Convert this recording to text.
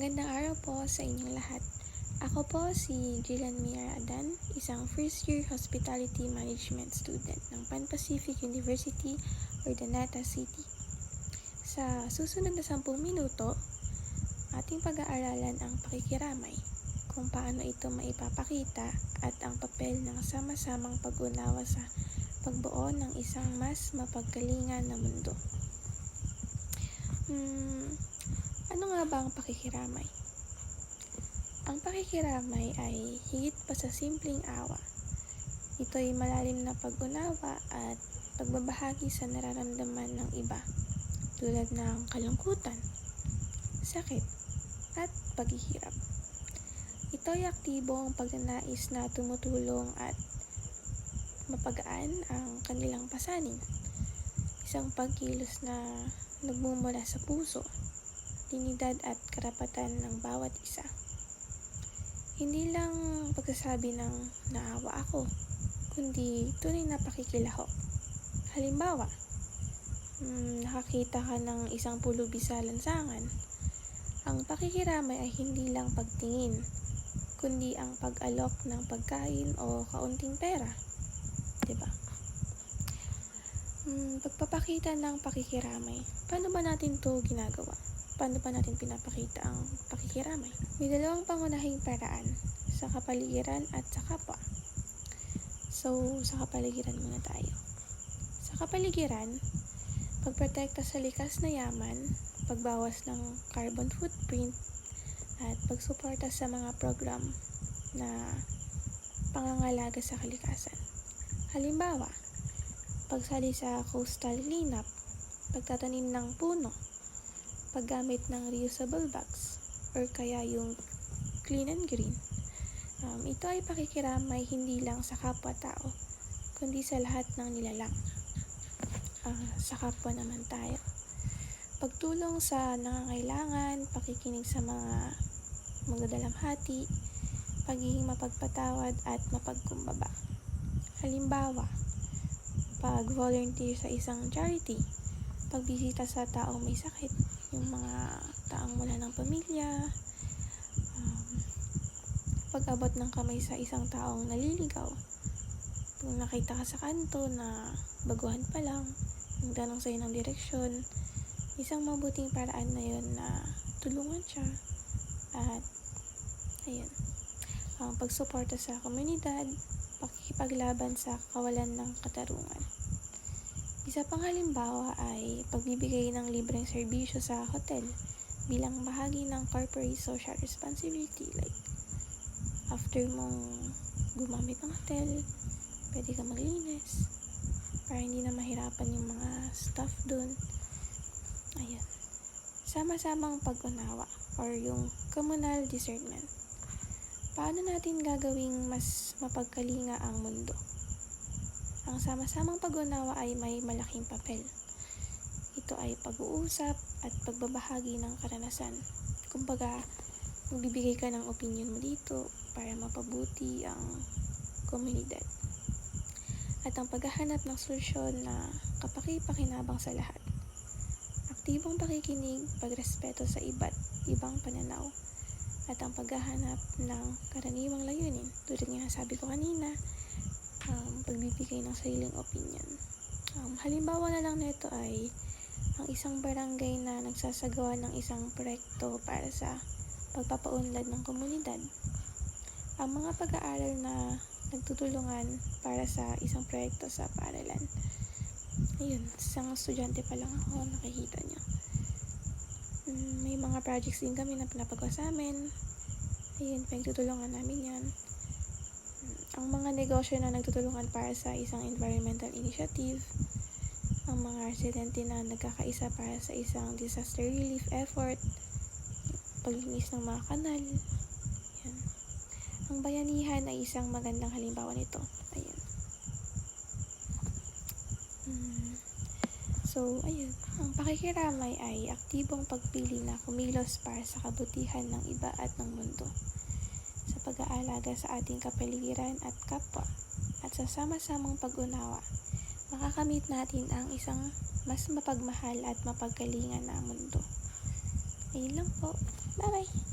Magandang araw po sa inyong lahat. Ako po si Jilan Mia Adan, isang first year hospitality management student ng Pan Pacific University, Urdaneta City. Sa susunod na 10 minuto, ating pag-aaralan ang pakikiramay, kung paano ito maipapakita at ang papel ng sama-samang pag-unawa sa pagbuo ng isang mas mapagkalingan na mundo. Hmm, ano nga ba ang pakikiramay? Ang pakikiramay ay higit pa sa simpleng awa. Ito ay malalim na pag-unawa at pagbabahagi sa nararamdaman ng iba, tulad ng kalungkutan, sakit, at paghihirap. Ito ay aktibong pagnanais na tumutulong at mapagaan ang kanilang pasanin. Isang pagkilos na nagmumula sa puso, dignidad at karapatan ng bawat isa. Hindi lang pagsasabi ng naawa ako, kundi tunay na pakikilahok. Halimbawa, mm, nakakita ka ng isang pulubi sa lansangan. Ang pakikiramay ay hindi lang pagtingin, kundi ang pag-alok ng pagkain o kaunting pera. ba? Mm, pagpapakita ng pakikiramay. Paano ba natin 'to ginagawa? Paano ba natin pinapakita ang pakikiramay? May dalawang pangunahing paraan sa kapaligiran at sa kapwa. So, sa kapaligiran muna tayo. Sa kapaligiran, pagprotekta sa likas na yaman, pagbawas ng carbon footprint, at pagsuporta sa mga program na pangangalaga sa kalikasan. Halimbawa, pagsali sa coastal cleanup, pagtatanim ng puno, paggamit ng reusable bags, or kaya yung clean and green. Um, ito ay pakikiramay hindi lang sa kapwa-tao, kundi sa lahat ng nilalang. Uh, sa kapwa naman tayo. Pagtulong sa nangangailangan, pakikinig sa mga magdalamhati, pagiging mapagpatawad at mapagkumbaba. Halimbawa, pag-volunteer sa isang charity, pagbisita sa taong may sakit, yung mga taong mula ng pamilya, um, pag-abot ng kamay sa isang taong naliligaw, kung nakita ka sa kanto na baguhan pa lang, yung tanong sa'yo ng direksyon, isang mabuting paraan na yun na tulungan siya. At ayun. Ang pagsuporta sa komunidad pakikipaglaban sa kawalan ng katarungan isa pang halimbawa ay pagbibigay ng libreng serbisyo sa hotel bilang bahagi ng corporate social responsibility like after mong gumamit ng hotel pwede ka maglinis para hindi na mahirapan yung mga staff dun ayun sama-samang pag-unawa or yung communal discernment. Paano natin gagawing mas mapagkalinga ang mundo? Ang sama-samang pag-unawa ay may malaking papel. Ito ay pag-uusap at pagbabahagi ng karanasan. Kumbaga, magbibigay ka ng opinion mo dito para mapabuti ang komunidad. At ang paghahanap ng solusyon na kapaki-pakinabang sa lahat. Aktibong pakikinig, pagrespeto sa iba't ibang pananaw at ang paghahanap ng karaniwang layunin tulad nga sabi ko kanina pagbibigay ng sariling opinion um, halimbawa na lang nito ay ang isang barangay na nagsasagawa ng isang proyekto para sa pagpapaunlad ng komunidad ang mga pag-aaral na nagtutulungan para sa isang proyekto sa paaralan ayun, isang estudyante pa lang ako nakikita niyo Mm, may mga projects din kami na pinapagawa sa amin. Ayun, pinagtutulungan namin yan. Ang mga negosyo na nagtutulungan para sa isang environmental initiative. Ang mga residente na nagkakaisa para sa isang disaster relief effort. Paglinis ng mga kanal. Yan. Ang bayanihan ay isang magandang halimbawa nito. Ayun. Hmm. So, ayun. Ang pakikiramay ay aktibong pagpili na kumilos para sa kabutihan ng iba at ng mundo. Sa pag-aalaga sa ating kapaligiran at kapwa at sa sama-samang pag-unawa, makakamit natin ang isang mas mapagmahal at mapagkalingan na mundo. Ayun lang po. Bye-bye.